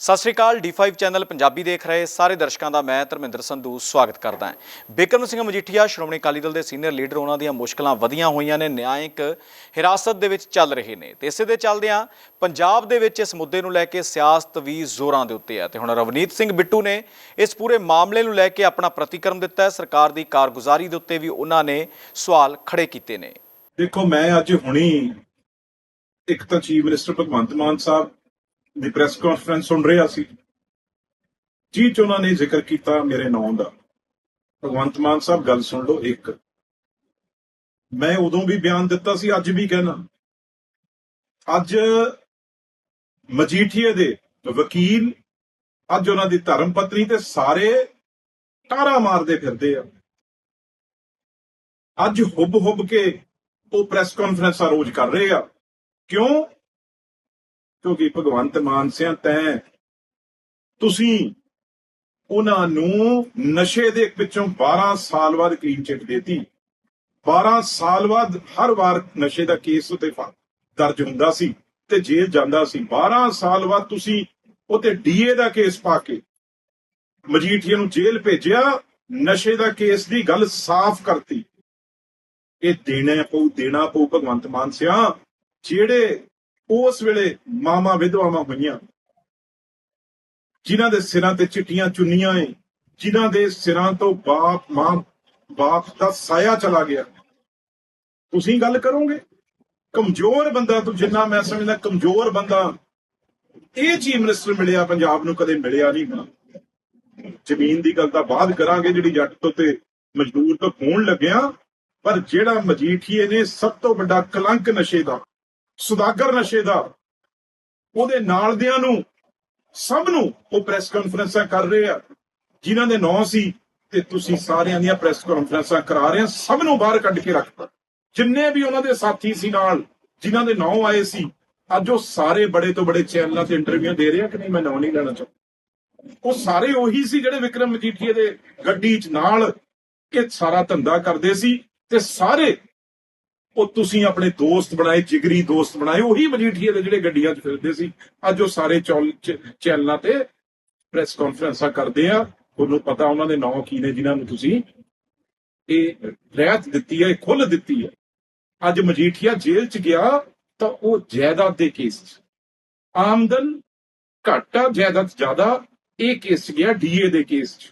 ਸਤਿ ਸ਼੍ਰੀ ਅਕਾਲ D5 channel Punjabi ਦੇਖ ਰਹੇ ਸਾਰੇ ਦਰਸ਼ਕਾਂ ਦਾ ਮੈਂ ਧਰਮਿੰਦਰ ਸੰਧੂ ਸਵਾਗਤ ਕਰਦਾ ਹਾਂ। ਬਿਕਰਮ ਸਿੰਘ ਮਜੀਠੀਆ, ਸ਼੍ਰੋਮਣੀ ਅਕਾਲੀ ਦਲ ਦੇ ਸੀਨੀਅਰ ਲੀਡਰ, ਉਹਨਾਂ ਦੀਆਂ ਮੁਸ਼ਕਲਾਂ ਵਧੀਆਂ ਹੋਈਆਂ ਨੇ ਨਿਆਇਕ ਹਿਰਾਸਤ ਦੇ ਵਿੱਚ ਚੱਲ ਰਹੇ ਨੇ। ਤੇ ਇਸੇ ਦੇ ਚੱਲਦਿਆਂ ਪੰਜਾਬ ਦੇ ਵਿੱਚ ਇਸ ਮੁੱਦੇ ਨੂੰ ਲੈ ਕੇ ਸਿਆਸਤ ਵੀ ਜ਼ੋਰਾਂ ਦੇ ਉੱਤੇ ਹੈ। ਤੇ ਹੁਣ ਰਵਨੀਤ ਸਿੰਘ ਬਿੱਟੂ ਨੇ ਇਸ ਪੂਰੇ ਮਾਮਲੇ ਨੂੰ ਲੈ ਕੇ ਆਪਣਾ ਪ੍ਰਤੀਕਰਮ ਦਿੱਤਾ ਹੈ। ਸਰਕਾਰ ਦੀ ਕਾਰਗੁਜ਼ਾਰੀ ਦੇ ਉੱਤੇ ਵੀ ਉਹਨਾਂ ਨੇ ਸਵਾਲ ਖੜੇ ਕੀਤੇ ਨੇ। ਦੇਖੋ, ਮੈਂ ਅੱਜ ਹੁਣੀ ਇੱਕ ਤਾਂ ਚੀਫ ਮਿਨਿਸਟਰ ਭਗਵੰਤ ਮਾਨ ਸਾਹਿਬ ਦੀ ਪ੍ਰੈਸ ਕਾਨਫਰੰਸ ਸੁਣ ਰਿਹਾ ਸੀ। ਜੀ ਚ ਉਹਨਾਂ ਨੇ ਜ਼ਿਕਰ ਕੀਤਾ ਮੇਰੇ ਨਾਮ ਦਾ। ਭਗਵੰਤ ਮਾਨ ਸਾਹਿਬ, ਗੱਲ ਸੁਣ ਲਓ ਇੱਕ। ਮੈਂ ਉਦੋਂ ਵੀ ਬਿਆਨ ਦਿੱਤਾ ਸੀ, ਅੱਜ ਵੀ ਕਹਿਣਾ। ਅੱਜ ਮਜੀਠੀਏ ਦੇ ਵਕੀਲ, ਅੱਜ ਉਹਨਾਂ ਦੀ ਧਰਮ ਪਤਨੀ ਤੇ ਸਾਰੇ ਟਾਰਾ ਮਾਰਦੇ ਫਿਰਦੇ ਆ। ਅੱਜ ਹੁੱਬ ਹੁੱਬ ਕੇ ਉਹ ਪ੍ਰੈਸ ਕਾਨਫਰੰਸਾਂ ਰੋਜ਼ ਕਰ ਰਹੇ ਆ। ਕਿਉਂ? ਕਿਉਂਕਿ ਭਗਵੰਤ ਮਾਨ ਸਿਆਂ ਤੈਂ ਤੁਸੀਂ ਉਹਨਾਂ ਨੂੰ ਨਸ਼ੇ ਦੇ ਵਿੱਚੋਂ 12 ਸਾਲ ਬਾਅਦ ਕਲੀਨ ਚਿੱਟ ਦੇਤੀ। 12 ਸਾਲ ਬਾਅਦ ਹਰ ਵਾਰ ਨਸ਼ੇ ਦਾ ਕੇਸ ਉਤੇ ਦਰਜ ਹੁੰਦਾ ਸੀ ਤੇ ਜੇਲ੍ਹ ਜਾਂਦਾ ਸੀ। 12 ਸਾਲ ਬਾਅਦ ਤੁਸੀਂ ਉਤੇ ਡੀਏ ਦਾ ਕੇਸ ਪਾ ਕੇ ਮਜੀਠੀਆ ਨੂੰ ਜੇਲ੍ਹ ਭੇਜਿਆ, ਨਸ਼ੇ ਦਾ ਕੇਸ ਦੀ ਗੱਲ ਸਾਫ਼ ਕਰਤੀ। ਇਹ ਦੇਣਾ ਪਊ ਦੇਣਾ ਪਊ ਭਗਵੰਤ ਮਾਨ ਸਿਆ, ਜਿਹੜੇ ਉਸ ਵੇਲੇ ਮਾਮਾ ਵਿਧਵਾਵਾਂ ਹੋਈਆਂ ਜਿਨ੍ਹਾਂ ਦੇ ਸਿਰਾਂ ਤੇ ਚਿੱਟੀਆਂ ਚੁੰਨੀਆਂ ਏ, ਜਿਨ੍ਹਾਂ ਦੇ ਸਿਰਾਂ ਤੋਂ ਬਾਪ, ਮਾਂ, ਬਾਪ ਦਾ ਸਾਇਆ ਚਲਾ ਗਿਆ। ਤੁਸੀਂ ਗੱਲ ਕਰੋਗੇ? ਕਮਜ਼ੋਰ ਬੰਦਾ ਤੂੰ ਜਿੰਨਾ ਮੈਂ ਸਮਝਦਾ, ਕਮਜ਼ੋਰ ਬੰਦਾ ਇਹ ਚੀਫ ਮਿਨਿਸਟਰ ਮਿਲਿਆ, ਪੰਜਾਬ ਨੂੰ ਕਦੇ ਮਿਲਿਆ ਨਹੀਂ ਹੋਣਾ। ਜ਼ਮੀਨ ਦੀ ਗੱਲ ਤਾਂ ਬਾਅਦ ਕਰਾਂਗੇ, ਜਿਹੜੀ ਜੱਟ ਤੋਂ ਤੇ ਮਜ਼ਦੂਰ ਤੋਂ ਹੋਣ ਲੱਗਿਆ, ਪਰ ਜਿਹੜਾ ਮਜੀਠੀਏ ਨੇ ਸਭ ਤੋਂ ਵੱਡਾ ਕਲੰਕ ਨਸ਼ੇ ਦਾ ਸੁਦਾਗਰ ਨਸ਼ੇ ਦਾ, ਉਹਦੇ ਨਾਲ ਦਿਆਂ ਨੂੰ ਸਭ ਨੂੰ ਉਹ ਪ੍ਰੈਸ ਕਾਨਫਰੰਸਾਂ ਕਰ ਰਹੇ ਆ, ਜਿਨ੍ਹਾਂ ਦੇ ਨਾਂ ਸੀ ਤੇ ਤੁਸੀਂ ਸਾਰਿਆਂ ਦੀਆਂ ਪ੍ਰੈਸ ਕਾਨਫਰੰਸਾਂ ਕਰਾ ਰਹੇ ਆ, ਸਭ ਨੂੰ ਬਾਹਰ ਕੱਢ ਕੇ ਰੱਖਤਾ। ਜਿੰਨੇ ਵੀ ਉਹਨਾਂ ਦੇ ਸਾਥੀ ਸੀ ਨਾਲ, ਜਿਨ੍ਹਾਂ ਦੇ ਨਾਂ ਆਏ ਸੀ, ਅੱਜ ਉਹ ਸਾਰੇ ਬੜੇ ਤੋਂ ਬੜੇ ਚੈਨਲਾਂ ਤੇ ਇੰਟਰਵਿਊ ਦੇ ਰਹੇ ਆ, ਕਿ ਨਹੀਂ, ਮੈਂ ਨਾਂ ਨਹੀਂ ਲੈਣਾ ਚਾਹੁੰਦਾ। ਉਹ ਸਾਰੇ ਉਹੀ ਸੀ ਜਿਹੜੇ ਵਿਕਰਮ ਮਜੀਠੀਏ ਦੇ ਗੱਡੀ 'ਚ ਨਾਲ ਇਹ ਸਾਰਾ ਧੰਦਾ ਕਰਦੇ ਸੀ ਤੇ ਸਾਰੇ ਉਹ ਤੁਸੀਂ ਆਪਣੇ ਦੋਸਤ ਬਣਾਏ, ਜਿਗਰੀ ਦੋਸਤ ਬਣਾਏ, ਉਹੀ ਮਜੀਠੀਏ ਦੇ ਜਿਹੜੇ ਗੱਡੀਆਂ 'ਚ ਫਿਰਦੇ ਸੀ। ਅੱਜ ਉਹ ਸਾਰੇ ਚੌਲ- ਚੈਨਲਾਂ ਤੇ ਪ੍ਰੈਸ ਕਾਨਫਰੰਸਾਂ ਕਰਦੇ ਆ। ਤੁਹਾਨੂੰ ਪਤਾ ਉਹਨਾਂ ਦੇ ਨਾਂ ਕੀ ਨੇ, ਜਿਨ੍ਹਾਂ ਨੂੰ ਤੁਸੀਂ ਇਹ ਰਹਿਤ ਦਿੱਤੀ ਹੈ ਖੁੱਲ ਦਿੱਤੀ ਹੈ। ਅੱਜ ਮਜੀਠੀਆ ਜੇਲ੍ਹ 'ਚ ਗਿਆ ਤਾਂ ਉਹ ਜਾਇਦਾਦ ਦੇ ਕੇਸ 'ਚ। ਆਮਦਨ ਘਾਟਾ ਜਾਇਦਾਦ ਜ਼ਿਆਦਾ, ਇਹ ਕੇਸ 'ਚ ਗਿਆ ਡੀਏ ਦੇ ਕੇਸ 'ਚ।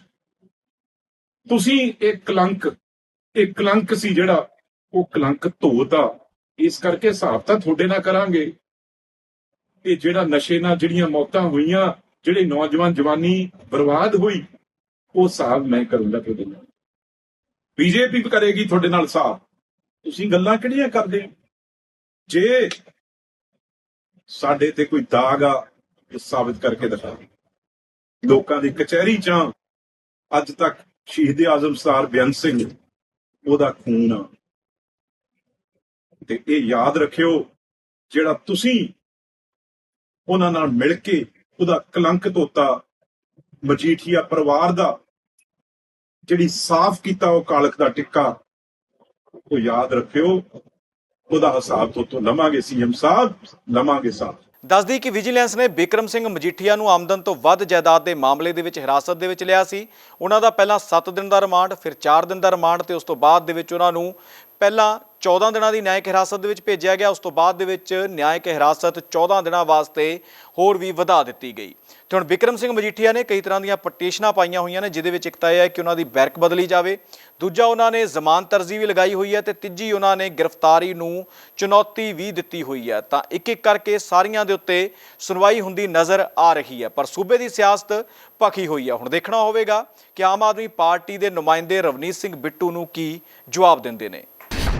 ਤੁਸੀਂ ਇਹ ਕਲੰਕ ਇਹ ਕਲੰਕ ਸੀ ਜਿਹੜਾ ਉਹ ਕਲੰਕ ਧੋਤਾ। ਇਸ ਕਰਕੇ ਹਿਸਾਬ ਤਾਂ ਤੁਹਾਡੇ ਨਾਲ ਕਰਾਂਗੇ। ਤੇ ਜਿਹੜਾ ਨਸ਼ੇ ਨਾਲ ਜਿਹੜੀਆਂ ਮੌਤਾਂ ਹੋਈਆਂ, ਜਿਹੜੇ ਨੌਜਵਾਨ ਜਵਾਨੀ ਬਰਬਾਦ ਹੋਈ, ਉਹ ਹਿਸਾਬ ਮੈਂ ਕਰੂੰਗਾ ਤੁਹਾਡੇ ਨਾਲ ਬੀਜੇਪੀ ਕਰੇਗੀ ਤੁਹਾਡੇ ਨਾਲ ਹਿਸਾਬ। ਤੁਸੀਂ ਗੱਲਾਂ ਕਿਹੜੀਆਂ ਕਰਦੇ ਹੋ? ਜੇ ਸਾਡੇ ਤੇ ਕੋਈ ਦਾਗ ਆ, ਉਹ ਸਾਬਿਤ ਕਰਕੇ ਦਿਖਾ। ਲੋਕਾਂ ਦੀ ਕਚਹਿਰੀ ਚ ਅੱਜ ਤੱਕ ਸ਼ਹੀਦ ਆਜ਼ਮ ਸਰ ਬੇਅੰਤ ਸਿੰਘ, ਉਹਦਾ ਖੂਨ ਆ। ਤੇ ਇਹ ਯਾਦ ਰੱਖਿਓ, ਜਿਹੜਾ ਤੁਸੀਂ ਉਹਨਾਂ ਨਾਲ ਮਿਲ ਕੇ ਉਹਦਾ ਕਲੰਕ ਧੋਤਾ, ਮਜੀਠੀਆ ਪਰਿਵਾਰ ਦਾ ਜਿਹੜੀ ਸਾਫ਼ ਕੀਤਾ ਉਹ ਕਾਲਕ ਦਾ ਟਿੱਕਾ, ਉਹ ਯਾਦ ਰੱਖਿਓ, ਉਹਦਾ ਹਿਸਾਬ ਤੋਂ ਤੋਂ ਲਵਾਂਗੇ ਸੀਐਮ ਸਾਹਿਬ, ਲਵਾਂਗੇ ਸਾਹਿਬ ਦੱਸਦੀ ਕਿ ਵਿਜੀਲੈਂਸ ਨੇ ਬਿਕਰਮ ਸਿੰਘ ਮਜੀਠੀਆ ਨੂੰ ਆਮਦਨ ਤੋਂ ਵੱਧ ਜਾਇਦਾਦ ਦੇ ਮਾਮਲੇ ਦੇ ਵਿੱਚ ਹਿਰਾਸਤ ਦੇ ਵਿੱਚ ਲਿਆ ਸੀ। ਉਹਨਾਂ ਦਾ ਪਹਿਲਾਂ 7 ਦਿਨ ਦਾ ਰਿਮਾਂਡ, ਫਿਰ 4 ਦਿਨ ਦਾ ਰਿਮਾਂਡ ਤੇ ਉਸ ਤੋਂ ਬਾਅਦ ਦੇ ਵਿੱਚ ਉਹਨਾਂ ਨੂੰ ਪਹਿਲਾਂ 14 ਦਿਨਾਂ ਦੀ ਨਿਆਇਕ ਹਿਰਾਸਤ ਦੇ ਵਿੱਚ ਭੇਜਿਆ ਗਿਆ। ਉਸ ਤੋਂ ਬਾਅਦ ਦੇ ਵਿੱਚ ਨਿਆਇਕ ਹਿਰਾਸਤ 14 ਦਿਨਾਂ ਵਾਸਤੇ ਹੋਰ ਵੀ ਵਧਾ ਦਿੱਤੀ ਗਈ। ਤੇ ਹੁਣ ਬਿਕਰਮ ਸਿੰਘ ਮਜੀਠੀਆ ਨੇ ਕਈ ਤਰ੍ਹਾਂ ਦੀਆਂ ਪਟੀਸ਼ਨਾਂ ਪਾਈਆਂ ਹੋਈਆਂ ਨੇ, ਜਿਹਦੇ ਵਿੱਚ ਇੱਕ ਤਾਂ ਇਹ ਹੈ ਕਿ ਉਹਨਾਂ ਦੀ ਬੈਰਕ ਬਦਲੀ ਜਾਵੇ। ਦੂਜਾ ਉਹਨਾਂ ਨੇ ਜ਼ਮਾਨਤ ਅਰਜ਼ੀ ਵੀ ਲਗਾਈ ਹੋਈ ਹੈ ਤੇ ਤੀਜੀ ਉਹਨਾਂ ਨੇ ਗ੍ਰਿਫਤਾਰੀ ਨੂੰ ਚੁਣੌਤੀ ਵੀ ਦਿੱਤੀ ਹੋਈ ਹੈ। ਤਾਂ ਇੱਕ ਇੱਕ ਕਰਕੇ ਸਾਰੀਆਂ ਦੇ ਉੱਤੇ ਸੁਣਵਾਈ ਹੁੰਦੀ ਨਜ਼ਰ ਆ ਰਹੀ ਹੈ। ਪਰ ਸੂਬੇ ਦੀ ਸਿਆਸਤ ਭਖੀ ਹੋਈ ਹੈ। ਹੁਣ ਦੇਖਣਾ ਹੋਵੇਗਾ ਕਿ ਆਮ ਆਦਮੀ ਪਾਰਟੀ ਦੇ ਨੁਮਾਇੰਦੇ ਰਵਨੀਤ ਸਿੰਘ ਬਿੱਟੂ ਨੂੰ ਕੀ ਜਵਾਬ ਦਿੰਦੇ ਨੇ।